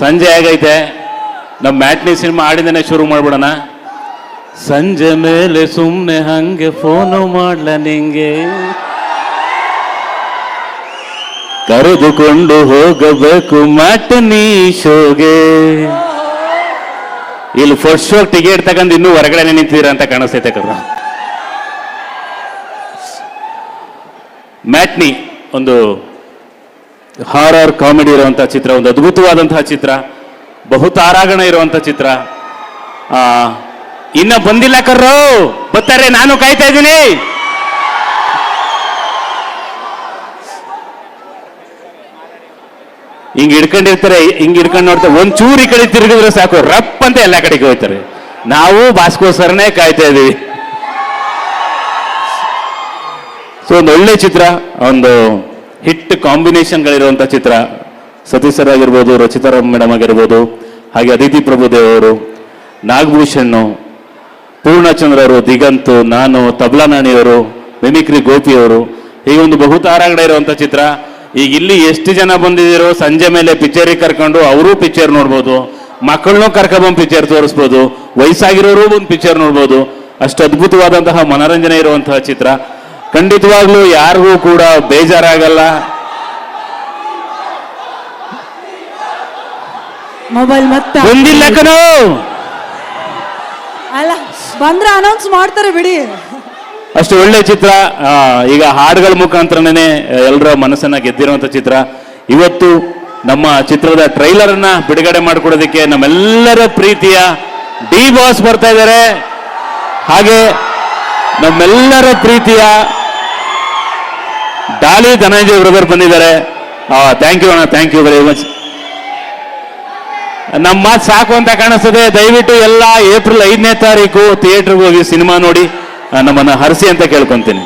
ಸಂಜೆ ಆಗೈತೆ. ನಮ್ಮ ಮ್ಯಾಟ್ನಿ ಸಿನಿಮಾ ಆಡಿಂದನೇ ಶುರು ಮಾಡ್ಬಿಡೋಣ. ಸಂಜೆ ಮೇಲೆ ಸುಮ್ಮನೆ ಹಂಗೆ ಫೋನು ಮಾಡ್ಲ ನಿಂಗೆ. ಕರೆದುಕೊಂಡು ಹೋಗಬೇಕು ಮ್ಯಾಟ್ನಿ ಶೋಗೆ. ಇಲ್ಲಿ ಫಸ್ಟ್ ಶೋ ಟಿಕೆಟ್ ತಗೊಂಡು ಇನ್ನೂ ಹೊರಗಡೆ ನಿಂತೀರ ಅಂತ ಕಾಣಿಸ್ತೈತೆ ಕರ ಮ್ಯಾಟ್ನಿ, ಒಂದು ಹಾರರ್ ಕಾಮಿಡಿ ಇರುವಂಥ ಚಿತ್ರ, ಒಂದು ಅದ್ಭುತವಾದಂತಹ ಚಿತ್ರ, ಬಹುತಾರಾಗಣ ಇರುವಂಥ ಚಿತ್ರ. ಇನ್ನ ಬಂದಿಲ್ಲ ಕರ್ರು, ಬರ್ತಾರೆ, ನಾನು ಕಾಯ್ತಾ ಇದ್ದೀನಿ. ಹಿಂಗ್ ಹಿಡ್ಕೊಂಡಿರ್ತಾರೆ, ಹಿಂಗ್ ಹಿಡ್ಕೊಂಡು ನೋಡ್ತಾರೆ ಒಂದ್ ಚೂರು ಈ ಕಡೆ ತಿರುಗಿದ್ರೆ ಸಾಕು, ರಪ್ ಅಂತ ಎಲ್ಲ ಕಡೆಗೆ ಹೋಗ್ತಾರೆ ನಾವು ಭಾಸ್ಕೋಸ್ಕರನೇ ಕಾಯ್ತಾ ಇದೀವಿ ಸೊ ಒಂದು ಒಳ್ಳೆ ಚಿತ್ರ, ಒಂದು ಹಿಟ್ ಕಾಂಬಿನೇಷನ್ಗಳಿರುವಂಥ ಚಿತ್ರ. ಸತೀಶ್ ಸರ್ ಆಗಿರ್ಬೋದು ರಚಿತಾರಾಮ್ ಮೇಡಮ್ ಆಗಿರ್ಬೋದು, ಹಾಗೆ ಅದಿತಿ ಪ್ರಭುದೇವ್ ಅವರು ನಾಗಭೂಷಣ್ಣು ಪೂರ್ಣಚಂದ್ರ ಅವರು, ದಿಗಂತ್, ನಾನು, ತಬ್ಲಾ ನಾಣಿಯವರು ಮಿಮಿಕ್ರಿ ಗೋಪಿಯವರು ಹೀಗೆ ಒಂದು ಬಹುತಾರಾಗಡೆ ಇರುವಂಥ ಚಿತ್ರ. ಈಗ ಇಲ್ಲಿ ಎಷ್ಟು ಜನ ಬಂದಿದ್ದೀರೋ, ಸಂಜೆ ಮೇಲೆ ಪಿಕ್ಚರಿಗೆ ಕರ್ಕೊಂಡು ಅವರು ಪಿಕ್ಚರ್ ನೋಡ್ಬೋದು, ಮಕ್ಕಳನ್ನೂ ಕರ್ಕೊಂಬಂದು ಪಿಕ್ಚರ್ ತೋರಿಸ್ಬೋದು ವಯಸ್ಸಾಗಿರೋರು ಒಂದು ಪಿಕ್ಚರ್ ನೋಡ್ಬೋದು. ಅಷ್ಟು ಅದ್ಭುತವಾದಂತಹ ಮನೋರಂಜನೆ ಇರುವಂತಹ ಚಿತ್ರ. ಖಂಡಿತವಾಗ್ಲೂ ಯಾರಿಗೂ ಕೂಡ ಬೇಜಾರಾಗಲ್ಲ. ಮೊಬೈಲ್ ಮತ್ತೆ ಬಂದಿಲ್ಲ ಕಣೋ. ಅಲ್ಲ ಬಂದ್ರೆ ಅನೌನ್ಸ್ ಮಾಡ್ತಾರೆ ಬಿಡಿ. ಅಷ್ಟು ಒಳ್ಳೆ ಚಿತ್ರ. ಈಗ ಹಾಡುಗಳ ಮುಖಾಂತರನೇ ಎಲ್ಲರ ಮನಸ್ಸನ್ನ ಗೆದ್ದಿರುವಂತ ಚಿತ್ರ. ಇವತ್ತು ನಮ್ಮ ಚಿತ್ರದ ಟ್ರೈಲರ್ ಅನ್ನ ಬಿಡುಗಡೆ ಮಾಡಿಕೊಡೋದಕ್ಕೆ ನಮ್ಮೆಲ್ಲರ ಪ್ರೀತಿಯ ಡಿ ಬಾಸ್ ಬರ್ತಾ ಇದ್ದಾರೆ. ಹಾಗೆ ನಮ್ಮೆಲ್ಲರ ಪ್ರೀತಿಯ ಡಾಲಿ ಧನಂಜಯ ಬ್ರದರ್ ಬಂದಿದ್ದಾರೆ. ಥ್ಯಾಂಕ್ ಯು ಅಣ್ಣ ಥ್ಯಾಂಕ್ ಯು ವೆರಿ ಮಚ್ ನಮ್ಮ ಮಾತು ಸಾಕು ಅಂತ ಕಾಣಿಸ್ತದೆ. ದಯವಿಟ್ಟು ಎಲ್ಲ ಏಪ್ರಿಲ್ ಐದನೇ ತಾರೀಕು ಥಿಯೇಟರ್ಗೆ ಹೋಗಿ ಸಿನಿಮಾ ನೋಡಿ. ನಮ್ಮನ್ನು ಹರಿಸಿ ಅಂತ ಕೇಳ್ಕೊಂತೀನಿ.